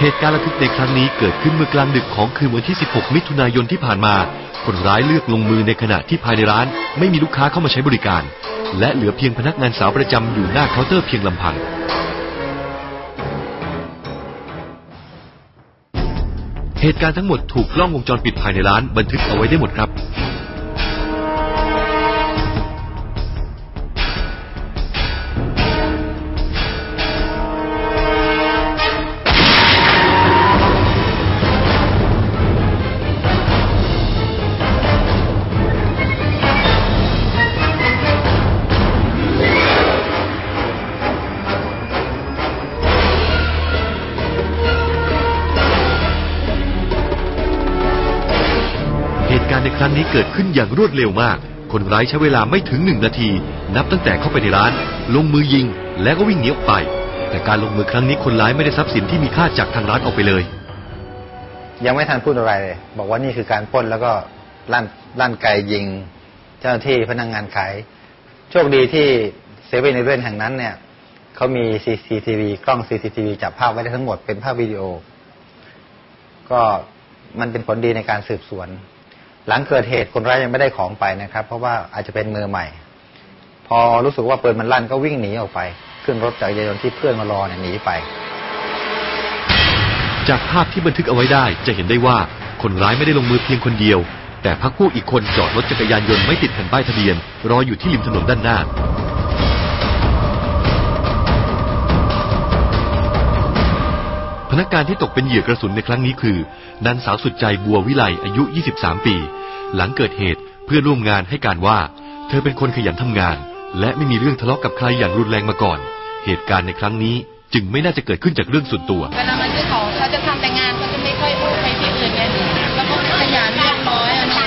เหตุการณ์ระทึกในครั้งนี้เกิดขึ้นเมื่อกลางดึกของคืนวันที่ 16 มิถุนายนที่ผ่านมา คนร้ายเลือกลงมือในขณะที่ภายในร้าน ไม่มีลูกค้าเข้ามาใช้บริการ และเหลือเพียงพนักงานสาวประจำอยู่หน้าเคาน์เตอร์เพียงลำพังเหตุการณ์ทั้งหมดถูกกล้องวงจรปิดภายในร้านบันทึกเอาไว้ได้หมดครับ ครั้งนี้เกิดขึ้นอย่างรวดเร็วมาก คนร้ายใช้เวลาไม่ถึงหนึ่งนาที นับตั้งแต่เข้าไปในร้าน ลงมือยิง แล้วก็วิ่งหนีออกไป แต่การลงมือครั้งนี้คนร้ายไม่ได้ทรัพย์สินที่มีค่าจากทางร้านออกไปเลย ยังไม่ทันพูดอะไรเลย บอกว่านี่คือการปล้นแล้วก็ลั่นลั่นไกยิง เจ้าหน้าที่พนักงงานขายโชคดีที่เซเว่นในเรื่องแห่งนั้นเนี่ยเขามี CCTV กล้อง CCTV จับภาพไว้ได้ทั้งหมดเป็นภาพวิดีโอ ก็มันเป็นผลดีในการสืบสวน หลังเกิดเหตุคนร้ายยังไม่ได้ของไปนะครับ เพราะว่าอาจจะเป็นมือใหม่ พอรู้สึกว่าปืนมันลั่นก็วิ่งหนีออกไป ขึ้นรถจักรยานยนต์ที่เพื่อนมารอเนี่ยหนีไป จากภาพที่บันทึกเอาไว้ได้จะเห็นได้ว่าคนร้ายไม่ได้ลงมือเพียงคนเดียว แต่พักพวกอีกคนจอดรถจักรยานยนต์ไม่ติดแผ่นป้ายทะเบียน รออยู่ที่ริมถนนด้านหน้า พนักงานที่ตกเป็นเหยื่อกระสุนในครั้งนี้คือนางสาวสุดใจบัววิไลอายุ 23 ปี หลังเกิดเหตุเพื่อนร่วมงานให้การว่า เธอเป็นคนขยันทำงาน และไม่มีเรื่องทะเลาะกับใครอย่างรุนแรงมาก่อน เหตุการณ์ในครั้งนี้จึงไม่น่าจะเกิดขึ้นจากเรื่องส่วนตัว เวลามาซื้อของเขาจะทำแต่งานเขาจะไม่ค่อยพูดไปที่อื่นไงแล้วก็ขยันเรียบร้อยอะนะ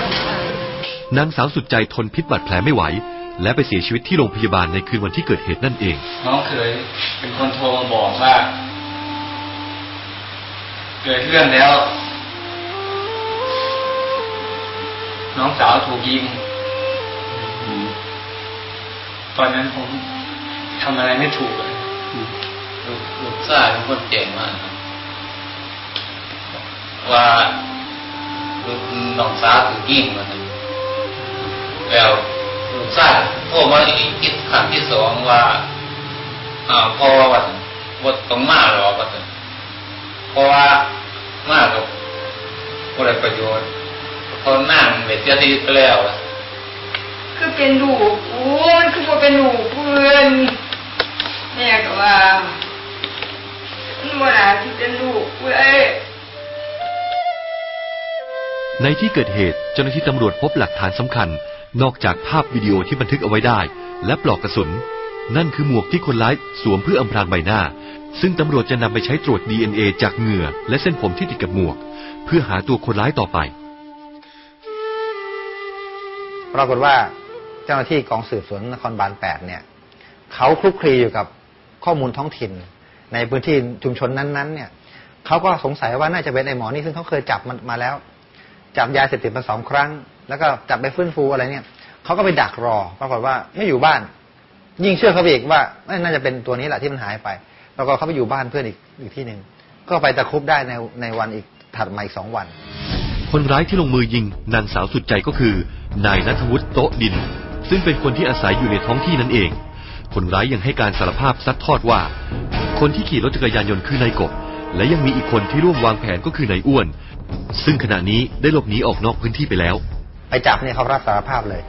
นางสาวสุดใจทนพิษบาดแผลไม่ไหว และไปเสียชีวิตที่โรงพยาบาลในคืนวันที่เกิดเหตุนั่นเอง น้องเคยเป็นคนโทรมาบอกว่า เกิดเรื่องแล้ว น้องสาวถูกยิงตอนนั้นผมทำอะไรไม่ถูกเลยลูกลูกชายเป็นคนเก่งมากว่าลูกน้องสาวถูกยิงมาแล้วลูกชายโทรมาอีกครั้งที่สองว่าอ่าพ่อว่าว่าต้องมาหรอว่าซั่น เพราะว่ามากับบ่ได้ประโยชน์เพราะนั่งเบ็ดเสียชีวิตไปแล้วอะคือเป็นลูกโอ้ยคือบ่เป็นลูกเพื่อนแม่ก็ว่ามันบ่น่าที่เป็นลูกเว้ยในที่เกิดเหตุเจ้าหน้าที่ตำรวจพบหลักฐานสำคัญ นอกจากภาพวิดีโอที่บันทึกเอาไว้ได้ และปลอกกระสุน นั่นคือหมวกที่คนร้ายสวมเพื่ออำพรางใบหน้า ซึ่งตำรวจจะนำไปใช้ตรวจ DNA จากเหงื่อและเส้นผมที่ติดกับหมวก เพื่อหาตัวคนร้ายต่อไป ปรากฏว่าเจ้าหน้าที่กองสืบสวนนครบาล8เนี่ยเขาคลุกคลีอยู่กับข้อมูลท้องถิ่น ในพื้นที่ชุมชนนั้นๆ เนี่ยเขาก็สงสัยว่าน่าจะเป็นไอ้หมอนี่ซึ่งเขาเคยจับมันมาแล้ว จับยาเสพติดมาสองครั้ง แล้วก็จับไปฟื้นฟูอะไรเนี่ยเขาก็ไปดักรอ ปรากฏว่าไม่อยู่บ้าน ยิ่งเชื่อเขาไปอีกว่าน่าจะเป็นตัวนี้แหละที่มันหายไป แล้วก็เขาไปอยู่บ้านเพื่อนอีกอีกที่หนึ่งก็ไปตะครุบได้ในในวันอีกถัดมาอีกสองวัน คนร้ายที่ลงมือยิงนางสาวสุดใจก็คือ นายนัทวุฒิโต๊ะดิน ซึ่งเป็นคนที่อาศัยอยู่ในท้องที่นั้นเอง คนร้ายยังให้การสารภาพซัดทอดว่า คนที่ขี่รถจักรยานยนต์คือนายกบ และยังมีอีกคนที่ร่วมวางแผนก็คือนายอ้วน ซึ่งขณะนี้ได้หลบหนีออกนอกพื้นที่ไปแล้ว ไปจับเนี่ยเขารับสารภาพเลย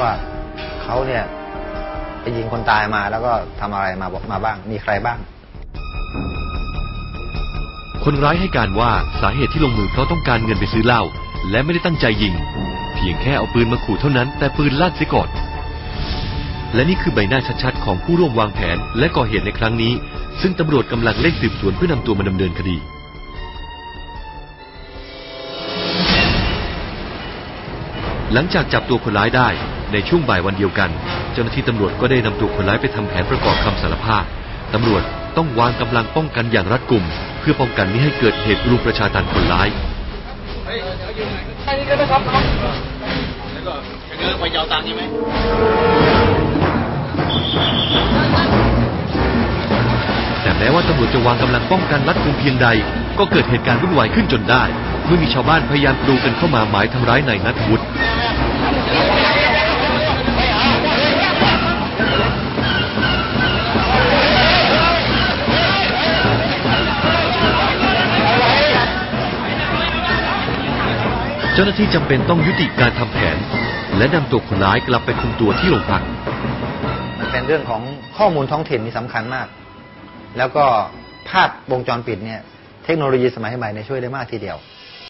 ว่าเขาเนี่ย ไปยิงคนตายมาแล้วก็ทำอะไรมาบอกมาบ้าง มีใครบ้าง คนร้ายให้การว่าสาเหตุที่ลงมือเพราะต้องการเงินไปซื้อเหล้าและไม่ได้ตั้งใจยิง เพียงแค่เอาปืนมาขู่เท่านั้น แต่ปืนลั่นเสียก่อนและนี่คือใบหน้าชัดๆ ของผู้ร่วมวางแผนและก่อเหตุในครั้งนี้ ซึ่งตำรวจกำลังเร่งสืบสวนเพื่อนำตัวมาดำเนินคดีหลังจากจับตัวคนร้ายได้ในช่วงบ่ายวันเดียวกัน เจ้าหน้าที่ตำรวจก็ได้นำตัวคนร้ายไปทำแผนประกอบคำสารภาพตำรวจต้องวางกำลังป้องกันอย่างรัดกุม เพื่อป้องกันไม่ให้เกิดเหตุรุมประชาทันคนร้ายแต่แม้ม้ว่าตำรวจจะวางกำลังป้องกันรัดกุมเพียงใด ก็เกิดเหตุการณ์วุ่นวายขึ้นจนได้ เมื่อมีชาวบ้านพยายามกรูกันเข้ามาหมายทำร้ายนายนัทวุฒิ เจ้าหน้าที่จำเป็นต้องยุติการทำแผน และนำตัวคนร้ายกลับไปคุมตัวที่โรงพัก มันเป็นเรื่องของข้อมูลท้องถิ่นนี่สำคัญมาก แล้วก็ภาพวงจรปิดเนี่ย เทคโนโลยีสมัยใหม่ในช่วยได้มากทีเดียว